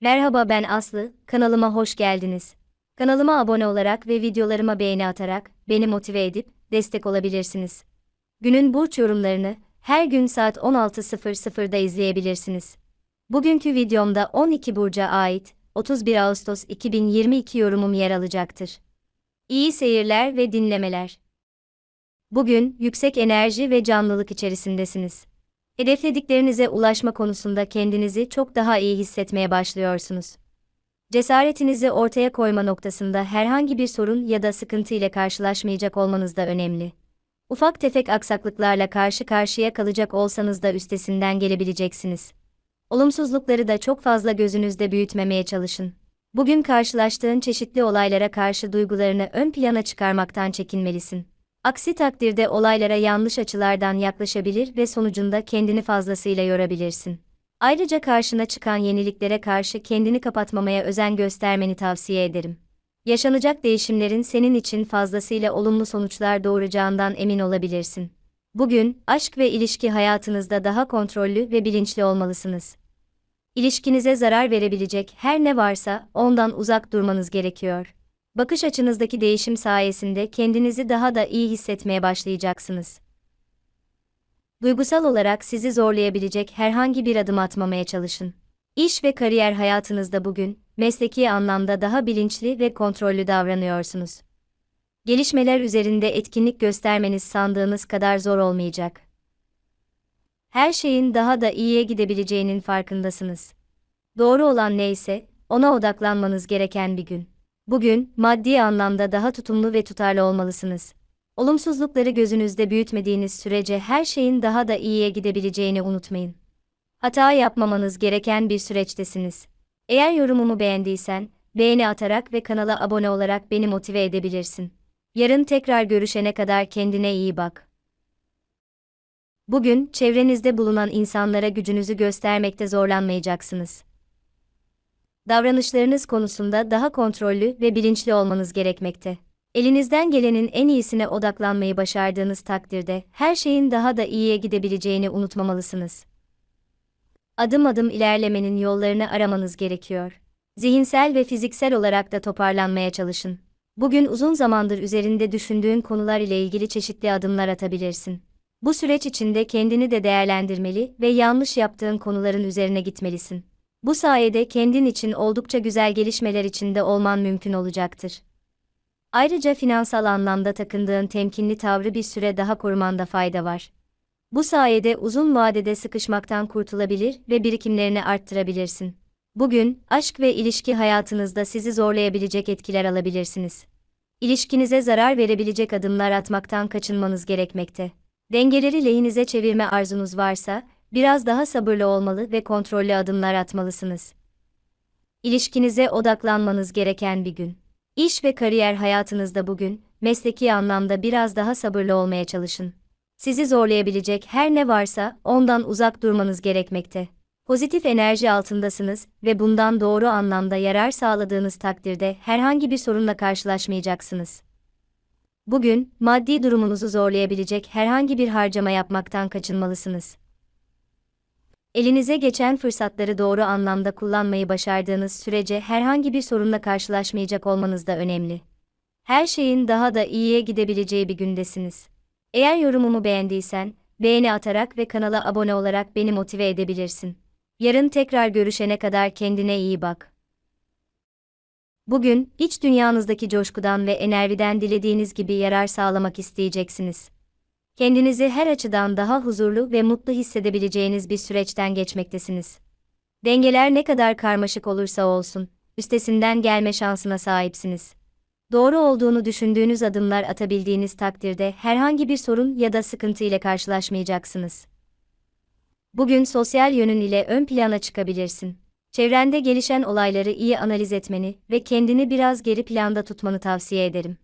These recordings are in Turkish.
Merhaba ben Aslı, kanalıma hoş geldiniz. Kanalıma abone olarak ve videolarıma beğeni atarak beni motive edip destek olabilirsiniz. Günün burç yorumlarını her gün saat 16.00'da izleyebilirsiniz. Bugünkü videomda 12 burca ait 31 Ağustos 2022 yorumum yer alacaktır. İyi seyirler ve dinlemeler. Bugün yüksek enerji ve canlılık içerisindesiniz. Hedeflediklerinize ulaşma konusunda kendinizi çok daha iyi hissetmeye başlıyorsunuz. Cesaretinizi ortaya koyma noktasında herhangi bir sorun ya da sıkıntı ile karşılaşmayacak olmanız da önemli. Ufak tefek aksaklıklarla karşı karşıya kalacak olsanız da üstesinden gelebileceksiniz. Olumsuzlukları da çok fazla gözünüzde büyütmemeye çalışın. Bugün karşılaştığın çeşitli olaylara karşı duygularını ön plana çıkarmaktan çekinmelisin. Aksi takdirde olaylara yanlış açılardan yaklaşabilir ve sonucunda kendini fazlasıyla yorabilirsin. Ayrıca karşına çıkan yeniliklere karşı kendini kapatmamaya özen göstermeni tavsiye ederim. Yaşanacak değişimlerin senin için fazlasıyla olumlu sonuçlar doğuracağından emin olabilirsin. Bugün, aşk ve ilişki hayatınızda daha kontrollü ve bilinçli olmalısınız. İlişkinize zarar verebilecek her ne varsa ondan uzak durmanız gerekiyor. Bakış açınızdaki değişim sayesinde kendinizi daha da iyi hissetmeye başlayacaksınız. Duygusal olarak sizi zorlayabilecek herhangi bir adım atmamaya çalışın. İş ve kariyer hayatınızda bugün, mesleki anlamda daha bilinçli ve kontrollü davranıyorsunuz. Gelişmeler üzerinde etkinlik göstermeniz sandığınız kadar zor olmayacak. Her şeyin daha da iyiye gidebileceğinin farkındasınız. Doğru olan neyse, ona odaklanmanız gereken bir gün. Bugün, maddi anlamda daha tutumlu ve tutarlı olmalısınız. Olumsuzlukları gözünüzde büyütmediğiniz sürece her şeyin daha da iyiye gidebileceğini unutmayın. Hata yapmamanız gereken bir süreçtesiniz. Eğer yorumumu beğendiysen, beğeni atarak ve kanala abone olarak beni motive edebilirsin. Yarın tekrar görüşene kadar kendine iyi bak. Bugün, çevrenizde bulunan insanlara gücünüzü göstermekte zorlanmayacaksınız davranışlarınız konusunda daha kontrollü ve bilinçli olmanız gerekmekte. Elinizden gelenin en iyisine odaklanmayı başardığınız takdirde her şeyin daha da iyiye gidebileceğini unutmamalısınız. Adım adım ilerlemenin yollarını aramanız gerekiyor. Zihinsel ve fiziksel olarak da toparlanmaya çalışın. Bugün uzun zamandır üzerinde düşündüğün konular ile ilgili çeşitli adımlar atabilirsin. Bu süreç içinde kendini de değerlendirmeli ve yanlış yaptığın konuların üzerine gitmelisin. Bu sayede kendin için oldukça güzel gelişmeler içinde olman mümkün olacaktır. Ayrıca finansal anlamda takındığın temkinli tavrı bir süre daha korumanda fayda var. Bu sayede uzun vadede sıkışmaktan kurtulabilir ve birikimlerini arttırabilirsin. Bugün, aşk ve ilişki hayatınızda sizi zorlayabilecek etkiler alabilirsiniz. İlişkinize zarar verebilecek adımlar atmaktan kaçınmanız gerekmekte. Dengeleri lehinize çevirme arzunuz varsa, biraz daha sabırlı olmalı ve kontrollü adımlar atmalısınız. İlişkinize odaklanmanız gereken bir gün. İş ve kariyer hayatınızda bugün, mesleki anlamda biraz daha sabırlı olmaya çalışın. Sizi zorlayabilecek her ne varsa ondan uzak durmanız gerekmekte. Pozitif enerji altındasınız ve bundan doğru anlamda yarar sağladığınız takdirde herhangi bir sorunla karşılaşmayacaksınız. Bugün, maddi durumunuzu zorlayabilecek herhangi bir harcama yapmaktan kaçınmalısınız elinize geçen fırsatları doğru anlamda kullanmayı başardığınız sürece herhangi bir sorunla karşılaşmayacak olmanız da önemli. Her şeyin daha da iyiye gidebileceği bir gündesiniz. Eğer yorumumu beğendiysen, beğeni atarak ve kanala abone olarak beni motive edebilirsin. Yarın tekrar görüşene kadar kendine iyi bak. Bugün, iç dünyanızdaki coşkudan ve enerjiden dilediğiniz gibi yarar sağlamak isteyeceksiniz kendinizi her açıdan daha huzurlu ve mutlu hissedebileceğiniz bir süreçten geçmektesiniz. Dengeler ne kadar karmaşık olursa olsun, üstesinden gelme şansına sahipsiniz. Doğru olduğunu düşündüğünüz adımlar atabildiğiniz takdirde herhangi bir sorun ya da sıkıntı ile karşılaşmayacaksınız. Bugün sosyal yönün ile ön plana çıkabilirsin. Çevrende gelişen olayları iyi analiz etmeni ve kendini biraz geri planda tutmanı tavsiye ederim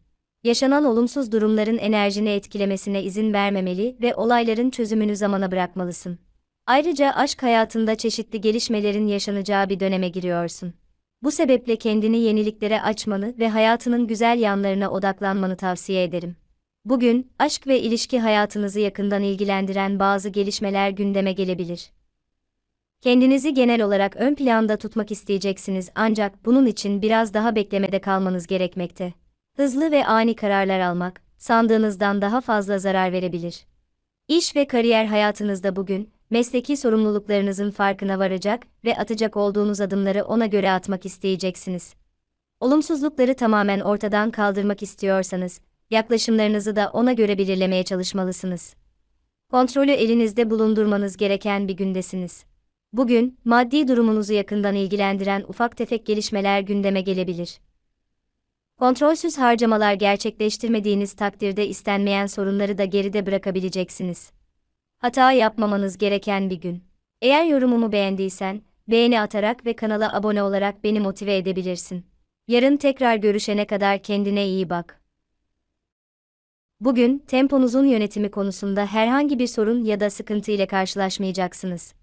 yaşanan olumsuz durumların enerjini etkilemesine izin vermemeli ve olayların çözümünü zamana bırakmalısın. Ayrıca aşk hayatında çeşitli gelişmelerin yaşanacağı bir döneme giriyorsun. Bu sebeple kendini yeniliklere açmanı ve hayatının güzel yanlarına odaklanmanı tavsiye ederim. Bugün, aşk ve ilişki hayatınızı yakından ilgilendiren bazı gelişmeler gündeme gelebilir. Kendinizi genel olarak ön planda tutmak isteyeceksiniz ancak bunun için biraz daha beklemede kalmanız gerekmekte. Hızlı ve ani kararlar almak, sandığınızdan daha fazla zarar verebilir. İş ve kariyer hayatınızda bugün, mesleki sorumluluklarınızın farkına varacak ve atacak olduğunuz adımları ona göre atmak isteyeceksiniz. Olumsuzlukları tamamen ortadan kaldırmak istiyorsanız, yaklaşımlarınızı da ona göre belirlemeye çalışmalısınız. Kontrolü elinizde bulundurmanız gereken bir gündesiniz. Bugün, maddi durumunuzu yakından ilgilendiren ufak tefek gelişmeler gündeme gelebilir. Kontrolsüz harcamalar gerçekleştirmediğiniz takdirde istenmeyen sorunları da geride bırakabileceksiniz. Hata yapmamanız gereken bir gün. Eğer yorumumu beğendiysen, beğeni atarak ve kanala abone olarak beni motive edebilirsin. Yarın tekrar görüşene kadar kendine iyi bak. Bugün, temponuzun yönetimi konusunda herhangi bir sorun ya da sıkıntı ile karşılaşmayacaksınız.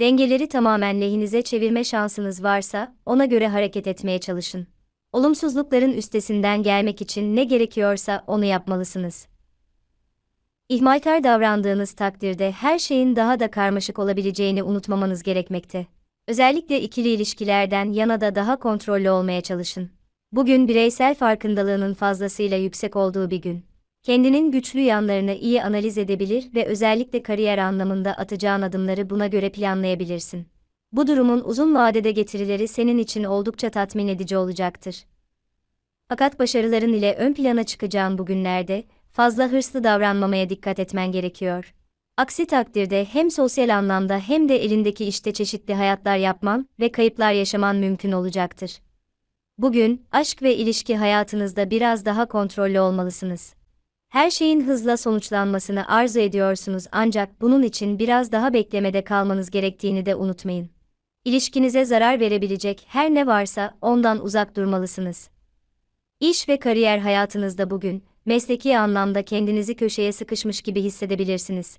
Dengeleri tamamen lehinize çevirme şansınız varsa, ona göre hareket etmeye çalışın. Olumsuzlukların üstesinden gelmek için ne gerekiyorsa onu yapmalısınız. İhmalkar davrandığınız takdirde her şeyin daha da karmaşık olabileceğini unutmamanız gerekmekte. Özellikle ikili ilişkilerden yana da daha kontrollü olmaya çalışın. Bugün bireysel farkındalığının fazlasıyla yüksek olduğu bir gün. Kendinin güçlü yanlarını iyi analiz edebilir ve özellikle kariyer anlamında atacağın adımları buna göre planlayabilirsin. Bu durumun uzun vadede getirileri senin için oldukça tatmin edici olacaktır. Fakat başarıların ile ön plana çıkacağın bu günlerde fazla hırslı davranmamaya dikkat etmen gerekiyor. Aksi takdirde hem sosyal anlamda hem de elindeki işte çeşitli hayatlar yapman ve kayıplar yaşaman mümkün olacaktır. Bugün aşk ve ilişki hayatınızda biraz daha kontrollü olmalısınız. Her şeyin hızla sonuçlanmasını arzu ediyorsunuz ancak bunun için biraz daha beklemede kalmanız gerektiğini de unutmayın. İlişkinize zarar verebilecek her ne varsa ondan uzak durmalısınız. İş ve kariyer hayatınızda bugün mesleki anlamda kendinizi köşeye sıkışmış gibi hissedebilirsiniz.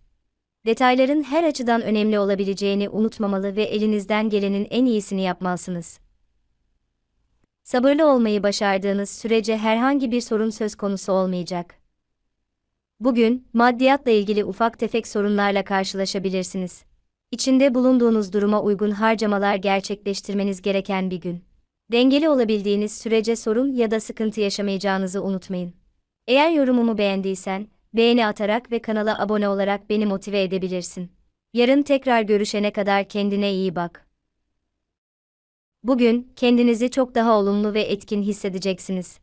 Detayların her açıdan önemli olabileceğini unutmamalı ve elinizden gelenin en iyisini yapmalısınız. Sabırlı olmayı başardığınız sürece herhangi bir sorun söz konusu olmayacak. Bugün, maddiyatla ilgili ufak tefek sorunlarla karşılaşabilirsiniz. İçinde bulunduğunuz duruma uygun harcamalar gerçekleştirmeniz gereken bir gün. Dengeli olabildiğiniz sürece sorun ya da sıkıntı yaşamayacağınızı unutmayın. Eğer yorumumu beğendiysen, beğeni atarak ve kanala abone olarak beni motive edebilirsin. Yarın tekrar görüşene kadar kendine iyi bak. Bugün kendinizi çok daha olumlu ve etkin hissedeceksiniz.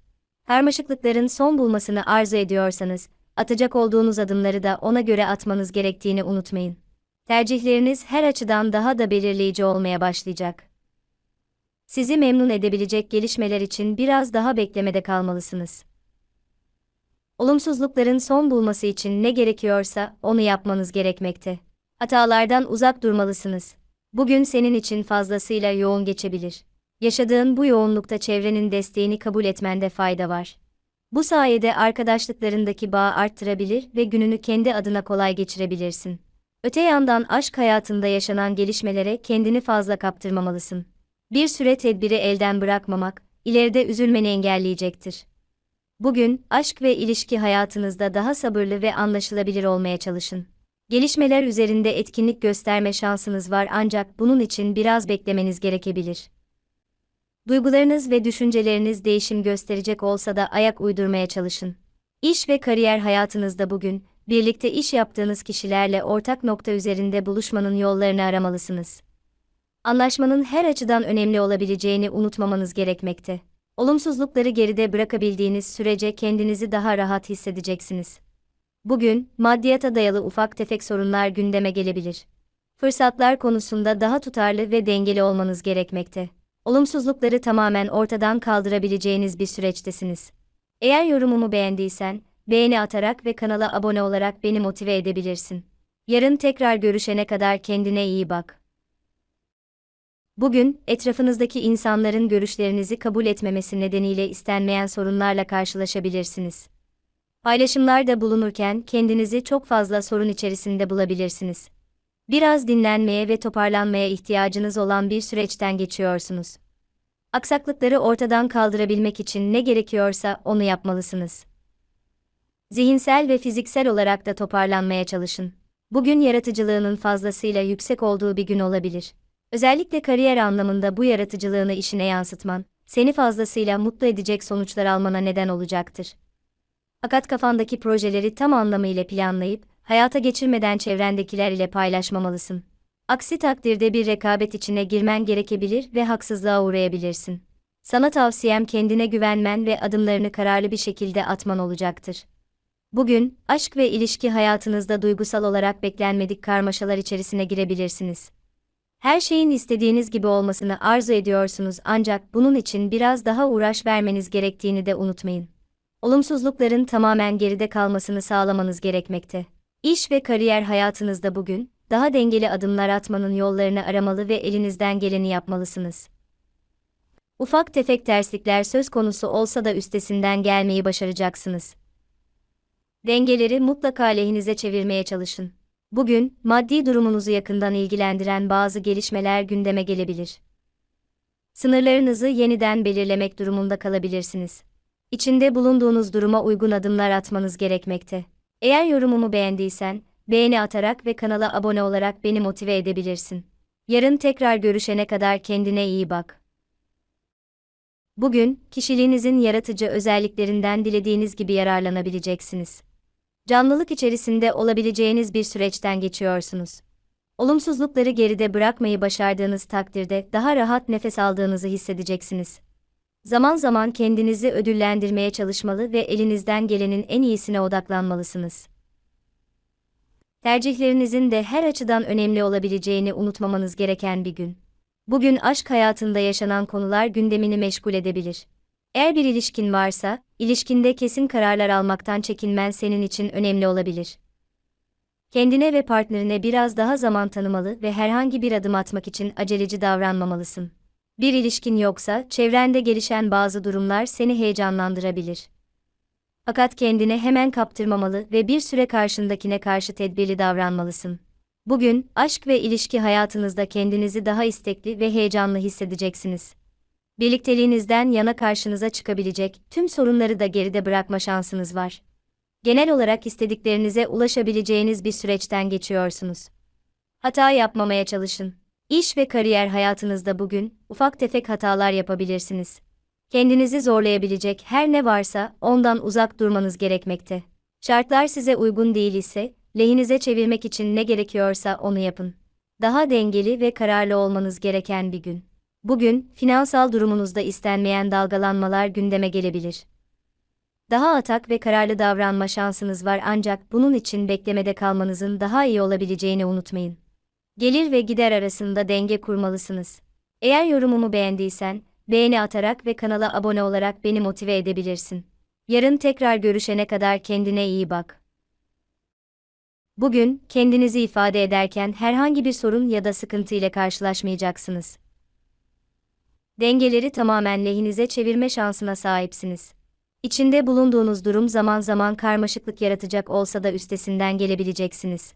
Karmaşıklıkların son bulmasını arzu ediyorsanız, atacak olduğunuz adımları da ona göre atmanız gerektiğini unutmayın. Tercihleriniz her açıdan daha da belirleyici olmaya başlayacak. Sizi memnun edebilecek gelişmeler için biraz daha beklemede kalmalısınız. Olumsuzlukların son bulması için ne gerekiyorsa onu yapmanız gerekmekte. Hatalardan uzak durmalısınız. Bugün senin için fazlasıyla yoğun geçebilir. Yaşadığın bu yoğunlukta çevrenin desteğini kabul etmende fayda var. Bu sayede arkadaşlıklarındaki bağı arttırabilir ve gününü kendi adına kolay geçirebilirsin. Öte yandan aşk hayatında yaşanan gelişmelere kendini fazla kaptırmamalısın. Bir süre tedbiri elden bırakmamak, ileride üzülmeni engelleyecektir. Bugün, aşk ve ilişki hayatınızda daha sabırlı ve anlaşılabilir olmaya çalışın. Gelişmeler üzerinde etkinlik gösterme şansınız var ancak bunun için biraz beklemeniz gerekebilir. Duygularınız ve düşünceleriniz değişim gösterecek olsa da ayak uydurmaya çalışın. İş ve kariyer hayatınızda bugün, birlikte iş yaptığınız kişilerle ortak nokta üzerinde buluşmanın yollarını aramalısınız. Anlaşmanın her açıdan önemli olabileceğini unutmamanız gerekmekte. Olumsuzlukları geride bırakabildiğiniz sürece kendinizi daha rahat hissedeceksiniz. Bugün, maddiyata dayalı ufak tefek sorunlar gündeme gelebilir. Fırsatlar konusunda daha tutarlı ve dengeli olmanız gerekmekte. Olumsuzlukları tamamen ortadan kaldırabileceğiniz bir süreçtesiniz. Eğer yorumumu beğendiysen, beğeni atarak ve kanala abone olarak beni motive edebilirsin. Yarın tekrar görüşene kadar kendine iyi bak. Bugün, etrafınızdaki insanların görüşlerinizi kabul etmemesi nedeniyle istenmeyen sorunlarla karşılaşabilirsiniz. Paylaşımlarda bulunurken kendinizi çok fazla sorun içerisinde bulabilirsiniz. Biraz dinlenmeye ve toparlanmaya ihtiyacınız olan bir süreçten geçiyorsunuz. Aksaklıkları ortadan kaldırabilmek için ne gerekiyorsa onu yapmalısınız. Zihinsel ve fiziksel olarak da toparlanmaya çalışın. Bugün yaratıcılığının fazlasıyla yüksek olduğu bir gün olabilir. Özellikle kariyer anlamında bu yaratıcılığını işine yansıtman, seni fazlasıyla mutlu edecek sonuçlar almana neden olacaktır. Fakat kafandaki projeleri tam anlamıyla planlayıp, hayata geçirmeden çevrendekiler ile paylaşmamalısın. Aksi takdirde bir rekabet içine girmen gerekebilir ve haksızlığa uğrayabilirsin. Sana tavsiyem kendine güvenmen ve adımlarını kararlı bir şekilde atman olacaktır. Bugün, aşk ve ilişki hayatınızda duygusal olarak beklenmedik karmaşalar içerisine girebilirsiniz. Her şeyin istediğiniz gibi olmasını arzu ediyorsunuz ancak bunun için biraz daha uğraş vermeniz gerektiğini de unutmayın. Olumsuzlukların tamamen geride kalmasını sağlamanız gerekmekte. İş ve kariyer hayatınızda bugün, daha dengeli adımlar atmanın yollarını aramalı ve elinizden geleni yapmalısınız. Ufak tefek terslikler söz konusu olsa da üstesinden gelmeyi başaracaksınız. Dengeleri mutlaka lehinize çevirmeye çalışın. Bugün, maddi durumunuzu yakından ilgilendiren bazı gelişmeler gündeme gelebilir. Sınırlarınızı yeniden belirlemek durumunda kalabilirsiniz. İçinde bulunduğunuz duruma uygun adımlar atmanız gerekmekte. Eğer yorumumu beğendiysen, beğeni atarak ve kanala abone olarak beni motive edebilirsin. Yarın tekrar görüşene kadar kendine iyi bak. Bugün, kişiliğinizin yaratıcı özelliklerinden dilediğiniz gibi yararlanabileceksiniz. Canlılık içerisinde olabileceğiniz bir süreçten geçiyorsunuz. Olumsuzlukları geride bırakmayı başardığınız takdirde daha rahat nefes aldığınızı hissedeceksiniz. Zaman zaman kendinizi ödüllendirmeye çalışmalı ve elinizden gelenin en iyisine odaklanmalısınız. Tercihlerinizin de her açıdan önemli olabileceğini unutmamanız gereken bir gün. Bugün aşk hayatında yaşanan konular gündemini meşgul edebilir. Eğer bir ilişkin varsa, ilişkinde kesin kararlar almaktan çekinmen senin için önemli olabilir. Kendine ve partnerine biraz daha zaman tanımalı ve herhangi bir adım atmak için aceleci davranmamalısın. Bir ilişkin yoksa, çevrende gelişen bazı durumlar seni heyecanlandırabilir. Fakat kendine hemen kaptırmamalı ve bir süre karşındakine karşı tedbirli davranmalısın. Bugün, aşk ve ilişki hayatınızda kendinizi daha istekli ve heyecanlı hissedeceksiniz. Birlikteliğinizden yana karşınıza çıkabilecek tüm sorunları da geride bırakma şansınız var. Genel olarak istediklerinize ulaşabileceğiniz bir süreçten geçiyorsunuz. Hata yapmamaya çalışın. İş ve kariyer hayatınızda bugün ufak tefek hatalar yapabilirsiniz. Kendinizi zorlayabilecek her ne varsa ondan uzak durmanız gerekmekte. Şartlar size uygun değil ise lehinize çevirmek için ne gerekiyorsa onu yapın. Daha dengeli ve kararlı olmanız gereken bir gün. Bugün finansal durumunuzda istenmeyen dalgalanmalar gündeme gelebilir. Daha atak ve kararlı davranma şansınız var ancak bunun için beklemede kalmanızın daha iyi olabileceğini unutmayın. Gelir ve gider arasında denge kurmalısınız. Eğer yorumumu beğendiysen, beğeni atarak ve kanala abone olarak beni motive edebilirsin. Yarın tekrar görüşene kadar kendine iyi bak. Bugün, kendinizi ifade ederken herhangi bir sorun ya da sıkıntı ile karşılaşmayacaksınız. Dengeleri tamamen lehinize çevirme şansına sahipsiniz. İçinde bulunduğunuz durum zaman zaman karmaşıklık yaratacak olsa da üstesinden gelebileceksiniz.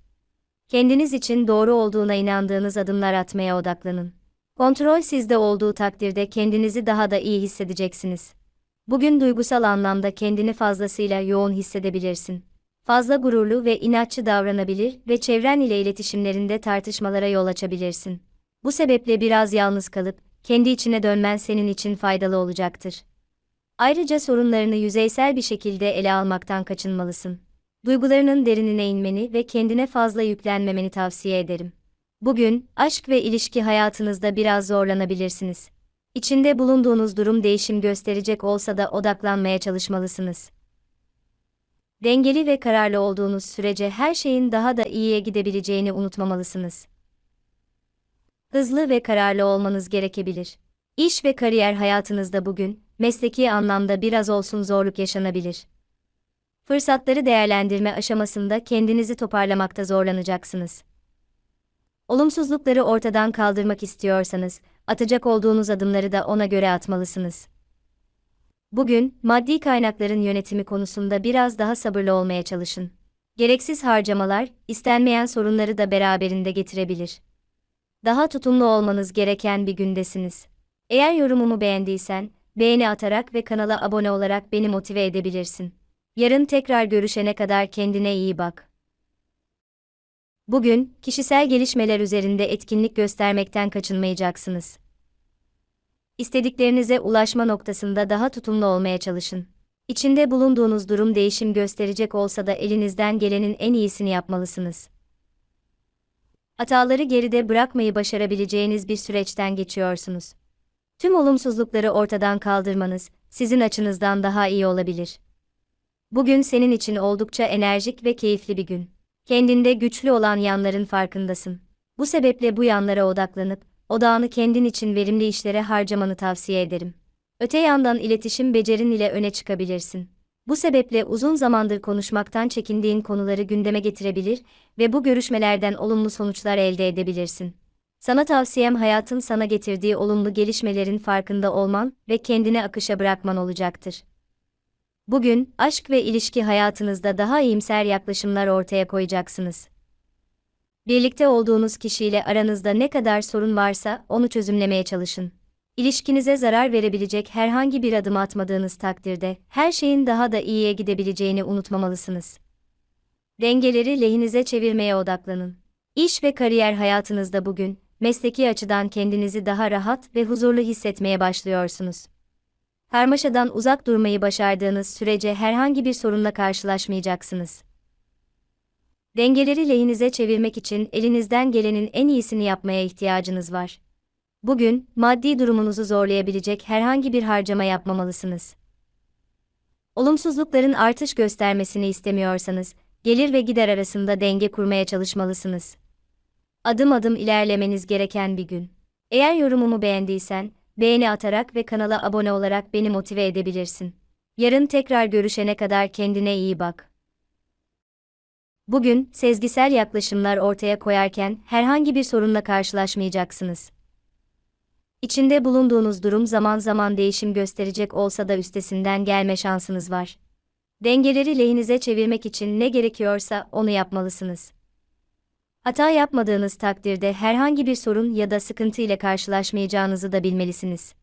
Kendiniz için doğru olduğuna inandığınız adımlar atmaya odaklanın. Kontrol sizde olduğu takdirde kendinizi daha da iyi hissedeceksiniz. Bugün duygusal anlamda kendini fazlasıyla yoğun hissedebilirsin. Fazla gururlu ve inatçı davranabilir ve çevren ile iletişimlerinde tartışmalara yol açabilirsin. Bu sebeple biraz yalnız kalıp kendi içine dönmen senin için faydalı olacaktır. Ayrıca sorunlarını yüzeysel bir şekilde ele almaktan kaçınmalısın. Duygularının derinine inmeni ve kendine fazla yüklenmemeni tavsiye ederim. Bugün, aşk ve ilişki hayatınızda biraz zorlanabilirsiniz. İçinde bulunduğunuz durum değişim gösterecek olsa da odaklanmaya çalışmalısınız. Dengeli ve kararlı olduğunuz sürece her şeyin daha da iyiye gidebileceğini unutmamalısınız. Hızlı ve kararlı olmanız gerekebilir. İş ve kariyer hayatınızda bugün, mesleki anlamda biraz olsun zorluk yaşanabilir. Fırsatları değerlendirme aşamasında kendinizi toparlamakta zorlanacaksınız. Olumsuzlukları ortadan kaldırmak istiyorsanız, atacak olduğunuz adımları da ona göre atmalısınız. Bugün, maddi kaynakların yönetimi konusunda biraz daha sabırlı olmaya çalışın. Gereksiz harcamalar, istenmeyen sorunları da beraberinde getirebilir. Daha tutumlu olmanız gereken bir gündesiniz. Eğer yorumumu beğendiysen, beğeni atarak ve kanala abone olarak beni motive edebilirsin. Yarın tekrar görüşene kadar kendine iyi bak. Bugün, kişisel gelişmeler üzerinde etkinlik göstermekten kaçınmayacaksınız. İstediklerinize ulaşma noktasında daha tutumlu olmaya çalışın. İçinde bulunduğunuz durum değişim gösterecek olsa da elinizden gelenin en iyisini yapmalısınız. Hataları geride bırakmayı başarabileceğiniz bir süreçten geçiyorsunuz. Tüm olumsuzlukları ortadan kaldırmanız sizin açınızdan daha iyi olabilir. Bugün senin için oldukça enerjik ve keyifli bir gün. Kendinde güçlü olan yanların farkındasın. Bu sebeple bu yanlara odaklanıp odağını kendin için verimli işlere harcamanı tavsiye ederim. Öte yandan iletişim becerin ile öne çıkabilirsin. Bu sebeple uzun zamandır konuşmaktan çekindiğin konuları gündeme getirebilir ve bu görüşmelerden olumlu sonuçlar elde edebilirsin. Sana tavsiyem hayatın sana getirdiği olumlu gelişmelerin farkında olman ve kendini akışa bırakman olacaktır. Bugün aşk ve ilişki hayatınızda daha iyimser yaklaşımlar ortaya koyacaksınız. Birlikte olduğunuz kişiyle aranızda ne kadar sorun varsa onu çözümlemeye çalışın. İlişkinize zarar verebilecek herhangi bir adım atmadığınız takdirde her şeyin daha da iyiye gidebileceğini unutmamalısınız. Dengeleri lehinize çevirmeye odaklanın. İş ve kariyer hayatınızda bugün mesleki açıdan kendinizi daha rahat ve huzurlu hissetmeye başlıyorsunuz. Karmaşadan uzak durmayı başardığınız sürece herhangi bir sorunla karşılaşmayacaksınız. Dengeleri lehinize çevirmek için elinizden gelenin en iyisini yapmaya ihtiyacınız var. Bugün, maddi durumunuzu zorlayabilecek herhangi bir harcama yapmamalısınız. Olumsuzlukların artış göstermesini istemiyorsanız, gelir ve gider arasında denge kurmaya çalışmalısınız. Adım adım ilerlemeniz gereken bir gün. Eğer yorumumu beğendiysen, beğeni atarak ve kanala abone olarak beni motive edebilirsin. Yarın tekrar görüşene kadar kendine iyi bak. Bugün, sezgisel yaklaşımlar ortaya koyarken herhangi bir sorunla karşılaşmayacaksınız. İçinde bulunduğunuz durum zaman zaman değişim gösterecek olsa da üstesinden gelme şansınız var. Dengeleri lehinize çevirmek için ne gerekiyorsa onu yapmalısınız. Hata yapmadığınız takdirde herhangi bir sorun ya da sıkıntı ile karşılaşmayacağınızı da bilmelisiniz.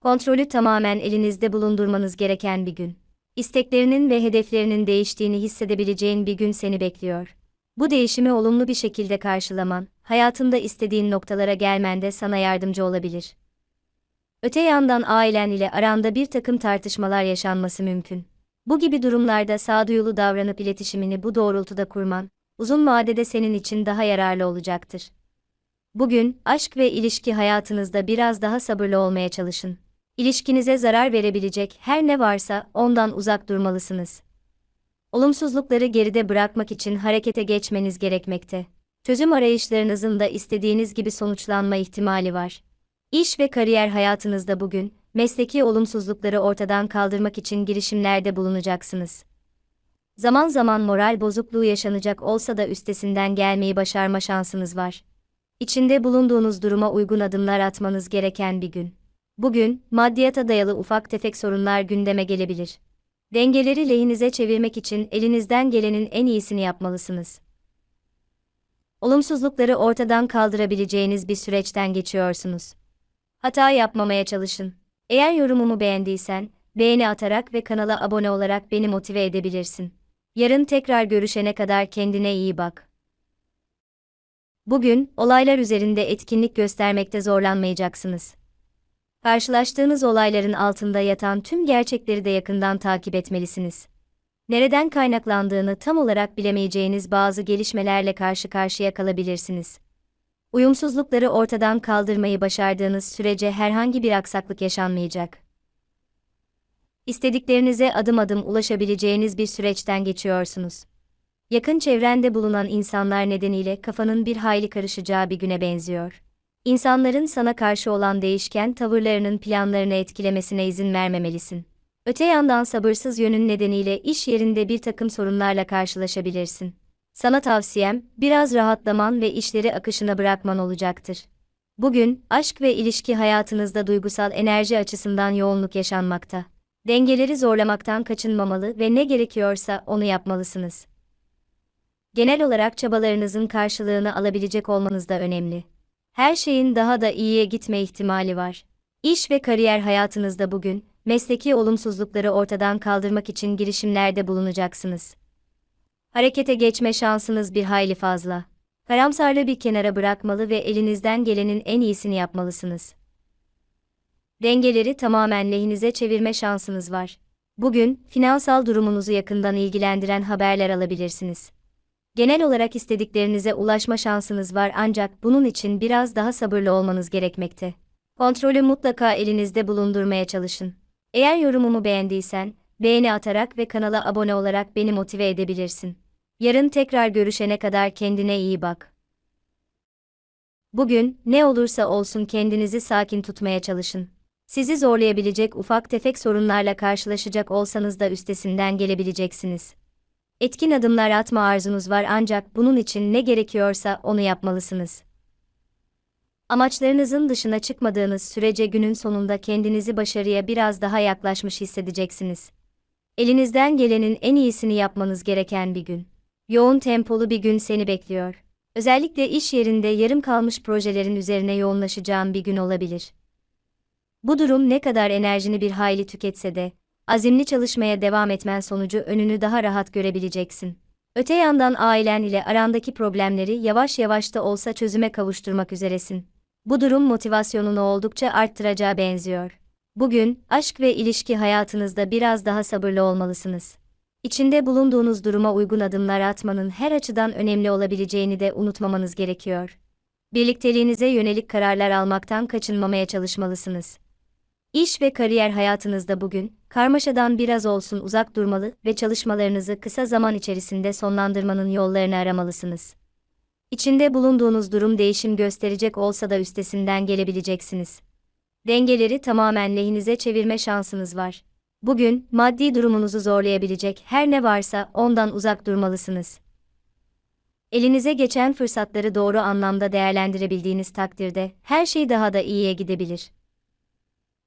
Kontrolü tamamen elinizde bulundurmanız gereken bir gün. İsteklerinin ve hedeflerinin değiştiğini hissedebileceğin bir gün seni bekliyor. Bu değişimi olumlu bir şekilde karşılaman, hayatında istediğin noktalara gelmende sana yardımcı olabilir. Öte yandan ailen ile aranda bir takım tartışmalar yaşanması mümkün. Bu gibi durumlarda sağduyulu davranıp iletişimini bu doğrultuda kurman, uzun vadede senin için daha yararlı olacaktır. Bugün, aşk ve ilişki hayatınızda biraz daha sabırlı olmaya çalışın. İlişkinize zarar verebilecek her ne varsa ondan uzak durmalısınız. Olumsuzlukları geride bırakmak için harekete geçmeniz gerekmekte. Çözüm arayışlarınızın da istediğiniz gibi sonuçlanma ihtimali var. İş ve kariyer hayatınızda bugün, mesleki olumsuzlukları ortadan kaldırmak için girişimlerde bulunacaksınız. Zaman zaman moral bozukluğu yaşanacak olsa da üstesinden gelmeyi başarma şansınız var. İçinde bulunduğunuz duruma uygun adımlar atmanız gereken bir gün. Bugün, maddiyata dayalı ufak tefek sorunlar gündeme gelebilir. Dengeleri lehinize çevirmek için elinizden gelenin en iyisini yapmalısınız. Olumsuzlukları ortadan kaldırabileceğiniz bir süreçten geçiyorsunuz. Hata yapmamaya çalışın. Eğer yorumumu beğendiysen, beğeni atarak ve kanala abone olarak beni motive edebilirsin. Yarın tekrar görüşene kadar kendine iyi bak. Bugün, olaylar üzerinde etkinlik göstermekte zorlanmayacaksınız. Karşılaştığınız olayların altında yatan tüm gerçekleri de yakından takip etmelisiniz. Nereden kaynaklandığını tam olarak bilemeyeceğiniz bazı gelişmelerle karşı karşıya kalabilirsiniz. Uyumsuzlukları ortadan kaldırmayı başardığınız sürece herhangi bir aksaklık yaşanmayacak. İstediklerinize adım adım ulaşabileceğiniz bir süreçten geçiyorsunuz. Yakın çevrende bulunan insanlar nedeniyle kafanın bir hayli karışacağı bir güne benziyor. İnsanların sana karşı olan değişken tavırlarının planlarını etkilemesine izin vermemelisin. Öte yandan sabırsız yönün nedeniyle iş yerinde bir takım sorunlarla karşılaşabilirsin. Sana tavsiyem, biraz rahatlaman ve işleri akışına bırakman olacaktır. Bugün, aşk ve ilişki hayatınızda duygusal enerji açısından yoğunluk yaşanmakta. Dengeleri zorlamaktan kaçınmamalı ve ne gerekiyorsa onu yapmalısınız. Genel olarak çabalarınızın karşılığını alabilecek olmanız da önemli. Her şeyin daha da iyiye gitme ihtimali var. İş ve kariyer hayatınızda bugün, mesleki olumsuzlukları ortadan kaldırmak için girişimlerde bulunacaksınız. Harekete geçme şansınız bir hayli fazla. Karamsarlığı bir kenara bırakmalı ve elinizden gelenin en iyisini yapmalısınız. Dengeleri tamamen lehinize çevirme şansınız var. Bugün, finansal durumunuzu yakından ilgilendiren haberler alabilirsiniz. Genel olarak istediklerinize ulaşma şansınız var ancak bunun için biraz daha sabırlı olmanız gerekmekte. Kontrolü mutlaka elinizde bulundurmaya çalışın. Eğer yorumumu beğendiysen, beğeni atarak ve kanala abone olarak beni motive edebilirsin. Yarın tekrar görüşene kadar kendine iyi bak. Bugün, ne olursa olsun kendinizi sakin tutmaya çalışın. Sizi zorlayabilecek ufak tefek sorunlarla karşılaşacak olsanız da üstesinden gelebileceksiniz. Etkin adımlar atma arzunuz var ancak bunun için ne gerekiyorsa onu yapmalısınız. Amaçlarınızın dışına çıkmadığınız sürece günün sonunda kendinizi başarıya biraz daha yaklaşmış hissedeceksiniz. Elinizden gelenin en iyisini yapmanız gereken bir gün. Yoğun tempolu bir gün seni bekliyor. Özellikle iş yerinde yarım kalmış projelerin üzerine yoğunlaşacağın bir gün olabilir. Bu durum ne kadar enerjini bir hayli tüketse de, azimli çalışmaya devam etmen sonucu önünü daha rahat görebileceksin. Öte yandan ailen ile arandaki problemleri yavaş yavaş da olsa çözüme kavuşturmak üzeresin. Bu durum motivasyonunu oldukça arttıracağı benziyor. Bugün, aşk ve ilişki hayatınızda biraz daha sabırlı olmalısınız. İçinde bulunduğunuz duruma uygun adımlar atmanın her açıdan önemli olabileceğini de unutmamanız gerekiyor. Birlikteliğinize yönelik kararlar almaktan kaçınmamaya çalışmalısınız. İş ve kariyer hayatınızda bugün, karmaşadan biraz olsun uzak durmalı ve çalışmalarınızı kısa zaman içerisinde sonlandırmanın yollarını aramalısınız. İçinde bulunduğunuz durum değişim gösterecek olsa da üstesinden gelebileceksiniz. Dengeleri tamamen lehinize çevirme şansınız var. Bugün, maddi durumunuzu zorlayabilecek her ne varsa ondan uzak durmalısınız. Elinize geçen fırsatları doğru anlamda değerlendirebildiğiniz takdirde her şey daha da iyiye gidebilir.